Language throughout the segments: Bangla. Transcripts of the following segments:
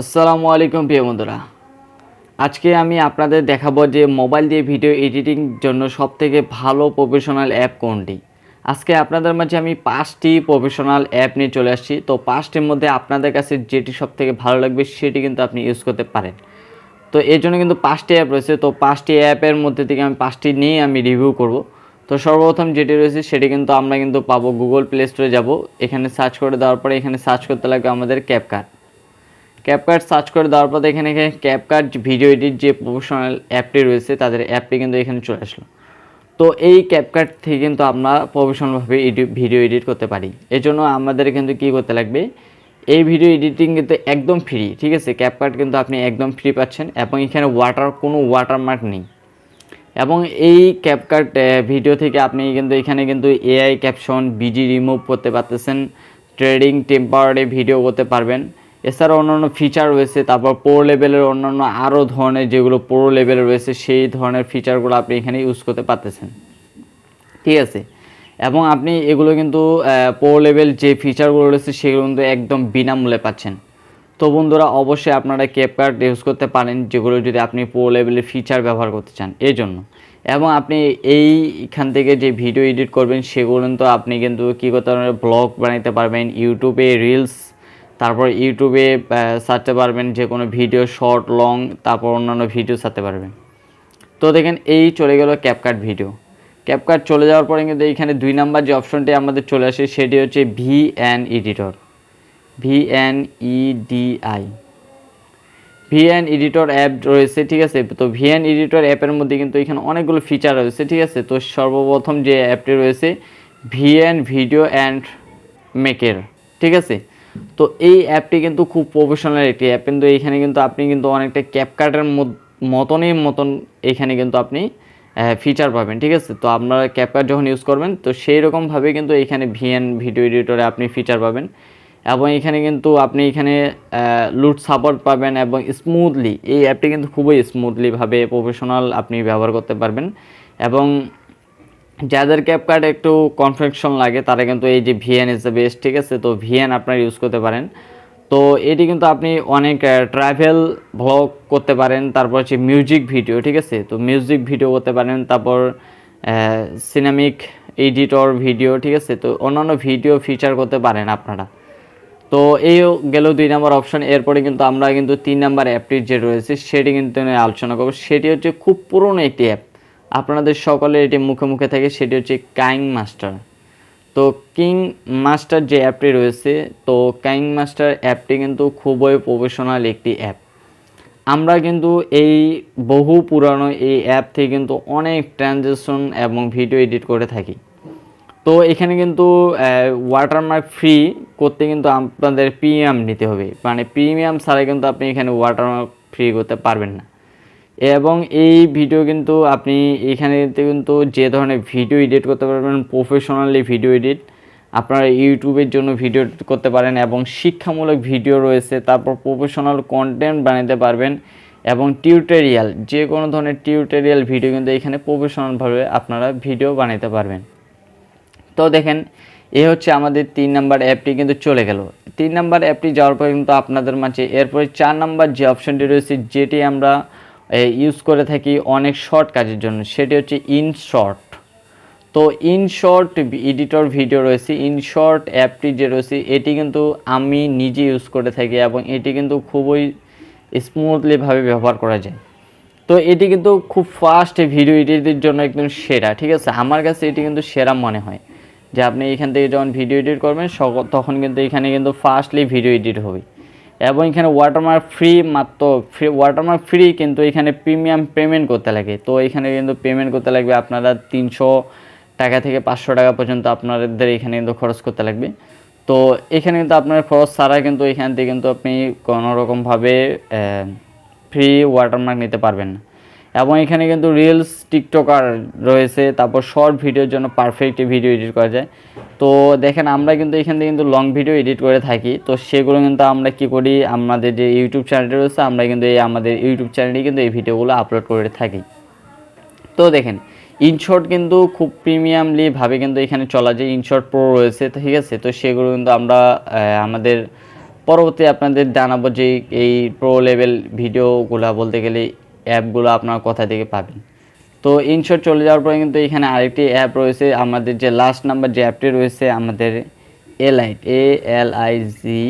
আসসালামু আলাইকুম প্রিয় বন্ধুরা। আজকে আমি আপনাদের দেখাবো যে মোবাইল দিয়ে ভিডিও এডিটিং জন্য সবথেকে ভালো প্রফেশনাল অ্যাপ কোনটি। আজকে আপনাদের মাঝে আমি পাঁচটি প্রফেশনাল অ্যাপ নিয়ে চলে আসছি। তো পাঁচটির মধ্যে আপনাদের কাছে যেটি সবথেকে ভালো লাগবে সেটি কিন্তু আপনি ইউজ করতে পারেন। তো এর জন্য কিন্তু পাঁচটি অ্যাপ রয়েছে। তো পাঁচটি অ্যাপের মধ্যে থেকে আমি পাঁচটি নিয়ে আমি রিভিউ করব। তো সর্বপ্রথম যেটি রয়েছে সেটি কিন্তু আমরা কিন্তু পাবো গুগল প্লে স্টোরে যাব। এখানে সার্চ করে দেওয়ার পরে এখানে সার্চ করতে লাগবে আমাদের ক্যাপকার্ট ক্যাপকার্ট সার্চ করে দেওয়ার পর এখানে ক্যাপকার্ট ভিডিও এডিট যে প্রফেশনাল অ্যাপটি রয়েছে, তাদের অ্যাপটি কিন্তু এখানে চলে আসলো। তো এই ক্যাপকার্ট থেকে কিন্তু আমরা প্রফেশনালভাবে ভিডিও এডিট করতে পারি। এর জন্য আমাদের কিন্তু কী করতে লাগবে? এই ভিডিও এডিটিং কিন্তু একদম ফ্রি ঠিক আছে? ক্যাপকার্ট কিন্তু আপনি একদম ফ্রি পাচ্ছেন এবং এখানে ওয়াটার কোনো ওয়াটারমার্ক নেই। এবং এই ক্যাপকার্ট ভিডিও থেকে আপনি কিন্তু এখানে কিন্তু এআই ক্যাপশন বিজি রিমুভ করতে পারতেছেন ট্রেডিং টেম্পারারি ভিডিও করতে পারবেন। এছাড়া অন্যান্য ফিচার রয়েছে, তারপর প্রো লেভেলের অন্যান্য আরও ধরনের যেগুলো প্রো লেভেলে রয়েছে, সেই ধরনের ফিচারগুলো আপনি এখানে ইউজ করতে পারতেছেন। ঠিক আছে? এবং আপনি এগুলো কিন্তু প্রো লেভেল যে ফিচারগুলো রয়েছে, সেগুলো কিন্তু একদম বিনামূল্যে পাচ্ছেন। তো বন্ধুরা, অবশ্যই আপনারা ক্যাপকার্ট ইউজ করতে পারেন, যেগুলো যদি আপনি প্রো লেভেলের ফিচার ব্যবহার করতে চান। এই জন্য। এবং আপনি এইখান থেকে যে ভিডিও এডিট করবেন, সেগুলো কিন্তু আপনি কিন্তু কী করতে পারবেন ব্লগ বানাইতে পারবেন ইউটিউবে রিলস তারপর ইউটিউবে ছাড়তে পারবেন যে কোনো ভিডিও শর্ট, লং, তারপর অন্যান্য ভিডিও ছাড়তে পারবেন। তো দেখেন, এই চলে গেল ক্যাপকাট ভিডিও ক্যাপকাট চলে যাওয়ার পরে কিন্তু এইখানে দুই নাম্বার যে অপশনটি আমাদের চলে আসে, সেটি হচ্ছে V N editor V N EDI VN editor app রয়েছে, ঠিক আছে? তো ভি ভিএন এডিটর অ্যাপের মধ্যে কিন্তু এখানে অনেকগুলো ফিচার রয়েছে, ঠিক আছে? তো সর্বপ্রথম যে অ্যাপটি রয়েছে ভি ভিএন ভিডিও অ্যান্ড মেকের ঠিক আছে? তো এই অ্যাপটি কিন্তু খুব প্রফেশনাল একটি অ্যাপ। কিন্তু এইখানে কিন্তু আপনি কিন্তু অনেকটা ক্যাপকার্টের মতনই মতন এখানে কিন্তু আপনি ফিচার পাবেন, ঠিক আছে? তো আপনারা ক্যাপকার্ট যখন ইউজ করবেন, তো সেই রকমভাবে কিন্তু এখানে ভিএন ভিডিও এডিটরে আপনি ফিচার পাবেন। এবং এখানে কিন্তু আপনি এখানে লুট সাপোর্ট পাবেন এবং স্মুথলি এই অ্যাপটি কিন্তু খুবই স্মুথলিভাবে প্রফেশনাল আপনি ব্যবহার করতে পারবেন। এবং যাদের ক্যাপকার্ট একটু কনফেকশন লাগে, তারা কিন্তু এই যে ভিএন ইজ দ্য বেস্ট ঠিক আছে? তো ভিএন আপনারা ইউজ করতে পারেন। তো এটি কিন্তু আপনি অনেক ট্রাভেল ভ্লগ করতে পারেন, তারপর হচ্ছে মিউজিক ভিডিও ঠিক আছে? তো মিউজিক ভিডিও করতে পারেন, তারপর সিনেমিক এডিটর ভিডিও ঠিক আছে? তো অন্যান্য ভিডিও ফিচার করতে পারেন আপনারা। তো এই গেল দুই নাম্বার অপশন এরপরে কিন্তু আমরা কিন্তু তিন নাম্বার অ্যাপটির যে রয়েছে, সেটি কিন্তু আলোচনা করব। সেটি হচ্ছে খুব পুরনো একটি অ্যাপ আপনাদের সকলের এটি মুখে মুখে থাকে, সেটি হচ্ছে কাইং মাস্টার তো কিং মাস্টার যে অ্যাপটি রয়েছে, তো কাইং মাস্টার অ্যাপটি কিন্তু খুবই প্রফেশনাল একটি অ্যাপ। আমরা কিন্তু এই বহু পুরানো এই অ্যাপ থেকে কিন্তু অনেক ট্রানজ্যাকশন এবং ভিডিও এডিট করে থাকি। তো এখানে কিন্তু ওয়াটারমার্ক ফ্রি করতে কিন্তু আপনাদের প্রিমিয়াম নিতে হবে। মানে প্রিমিয়াম ছাড়া কিন্তু আপনি এখানে ওয়াটারমার্ক ফ্রি করতে পারবেন না। এবং এই ভিডিও কিন্তু আপনি এখানে কিন্তু যে ধরনের ভিডিও এডিট করতে পারবেন প্রফেশনালি ভিডিও এডিট আপনারা ইউটিউবের জন্য ভিডিও করতে পারেন এবং শিক্ষামূলক ভিডিও রয়েছে, তারপর প্রফেশনাল কন্টেন্ট বানাতে পারবেন এবং টিউটোরিয়াল যে কোনো ধরনের টিউটোরিয়াল ভিডিও কিন্তু এখানে প্রফেশনালভাবে আপনারা ভিডিও বানাতে পারবেন। তো দেখেন, এ হচ্ছে আমাদের তিন নাম্বার অ্যাপটি কিন্তু চলে গেল। তিন নাম্বার অ্যাপটি যাওয়ার পর কিন্তু আপনাদের মাঝে, এরপরে চার নাম্বার যে অপশনটি রয়েছে, যেটি আমরা ইউজ করে থাকি অনেক শর্ট কাজের জন্য। সেটি হচ্ছে ইন শর্ট তো ইন শর্ট এডিটর ভিডিও রয়েছে ইন শর্ট অ্যাপটি যে রয়েছে, এটি কিন্তু আমি নিজে ইউজ করে থাকি এবং এটি কিন্তু খুবই স্মুথলিভাবে ব্যবহার করা যায়। তো এটি কিন্তু খুব ফাস্ট ভিডিও এডিটের জন্য একদম সেরা, ঠিক আছে? আমার কাছে এটি কিন্তু সেরা মনে হয় যে আপনি এখান থেকে যখন ভিডিও এডিট করবেন তখন কিন্তু এখানে কিন্তু ফাস্টলি ভিডিও এডিট হবে। এবং এখানে ওয়াটারমার্ক ফ্রি মাত্র ফ্রি ওয়াটারমার্ক ফ্রি কিন্তু এখানে প্রিমিয়াম পেমেন্ট করতে লাগে। তো এখানে কিন্তু পেমেন্ট করতে লাগবে আপনারা তিনশো টাকা থেকে পাঁচশো টাকা পর্যন্ত আপনাদের এখানে কিন্তু খরচ করতে লাগবে। তো এখানে কিন্তু আপনার খরচ ছাড়া কিন্তু এখান থেকে কিন্তু আপনি কোনোরকমভাবে ফ্রি ওয়াটারমার্ক নিতে পারবেন না। এবং এখানে কিন্তু রিলস টিকটকার রয়েছে, তারপর শর্ট ভিডিওর জন্য পারফেক্ট ভিডিও এডিট করা যায়। তো দেখেন, আমরা কিন্তু এখান থেকে কিন্তু লং ভিডিও এডিট করে থাকি। তো সেগুলো কিন্তু আমরা কি করি? আমাদের যে ইউটিউব চ্যানেলটি রয়েছে, আমরা কিন্তু এই আমাদের ইউটিউব চ্যানেলে কিন্তু এই ভিডিওগুলো আপলোড করে থাকি। তো দেখেন ইনশর্ট কিন্তু খুব প্রিমিয়ামলি ভাবে কিন্তু এখানে চলা যে ইনশর্ট প্রো রয়েছে, ঠিক আছে? তো সেগুলো কিন্তু আমরা আমাদের পরবর্তী আপনাদের জানাব যে এই প্রো লেভেল ভিডিওগুলো বলতে গেলে অ্যাপগুলো আপনারা কোথা থেকে পাবেন। তো ইনশর্ট চলে যাওয়ার পরে কিন্তু এখানে আরেকটি অ্যাপ রয়েছে। আমাদের যে লাস্ট নাম্বার যে অ্যাপটি রয়েছে, আমাদের elite A L I G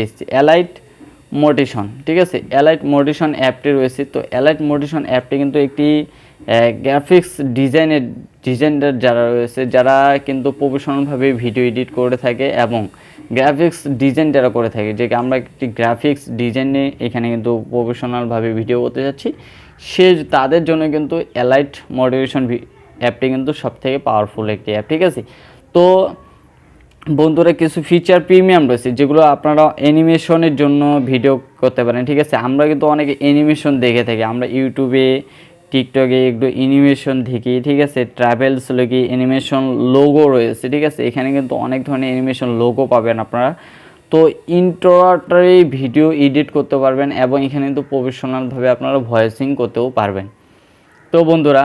S elite মোটিশন ঠিক আছে? এলাইট মোটিশন অ্যাপটি রয়েছে। তো এলাইট মোটিশন অ্যাপটি কিন্তু একটি গ্রাফিক্স ডিজাইনের ডিজাইনার যারা রয়েছে, যারা কিন্তু প্রফেশনালভাবে ভিডিও এডিট করে থাকে এবং গ্রাফিক্স ডিজাইন যারা করে থাকে, যে আমরা একটি গ্রাফিক্স ডিজাইনে এখানে কিন্তু প্রফেশনালভাবে ভিডিও করতে যাচ্ছি। সে তাদের জন্য কিন্তু এলাইট মোটিভেশন অ্যাপটি কিন্তু সবথেকে পাওয়ারফুল একটি অ্যাপ ঠিক আছে? তো বন্ধুরা, কিছু ফিচার প্রিমিয়াম রয়েছে, যেগুলো আপনারা অ্যানিমেশনের জন্য ভিডিও করতে পারেন, ঠিক আছে? আমরা কিন্তু অনেকে অ্যানিমেশন দেখে থাকি, আমরা ইউটিউবে টিকটকে একটু অ্যানিমেশন দেখি, ঠিক আছে? ট্রাভেলস লোকে অ্যানিমেশন লোগো রয়েছে, ঠিক আছে? এখানে কিন্তু অনেক ধরনের অ্যানিমেশন লোগো পাবেন আপনারা। তো ইন্ট্রোটারি ভিডিও এডিট করতে পারবেন এবং এখানে কিন্তু প্রফেশনালভাবে আপনারা ভয়েসিং করতেও পারবেন। তো বন্ধুরা,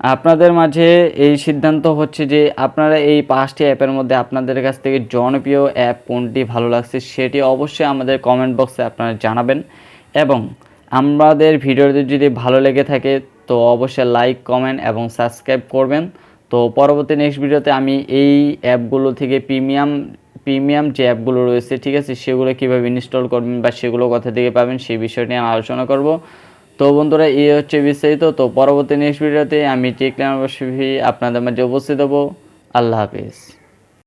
আপনাদের মাঝে এই সিদ্ধান্ত হচ্ছে যে আপনারা এই পাঁচটি অ্যাপের মধ্যে আপনাদের কাছ থেকে জনপ্রিয় অ্যাপ কোনটি ভালো লাগছে সেটি অবশ্যই আমাদের কমেন্ট বক্সে আপনারা জানাবেন এবং আমাদের ভিডিওটি যদি ভালো লেগে থাকে তো অবশ্যই লাইক কমেন্ট এবং সাবস্ক্রাইব করবেন। তো পরবর্তী নেক্সট ভিডিওতে আমি এই অ্যাপগুলো থেকে প্রিমিয়াম প্রিমিয়াম যে অ্যাপগুলো রয়েছে, ঠিক আছে, সেগুলো কীভাবে ইনস্টল করবেন বা সেগুলো কোথা থেকে পাবেন সেই বিষয় আমি আলোচনা করব। তো বন্ধুরা এই হচ্ছে বিস্তারিত। তো পরবর্তী নেক্সট ভিডিওতে আমি টেকনাম আপনাদের মাঝে উপস্থিত হব। আল্লাহ হাফিজ।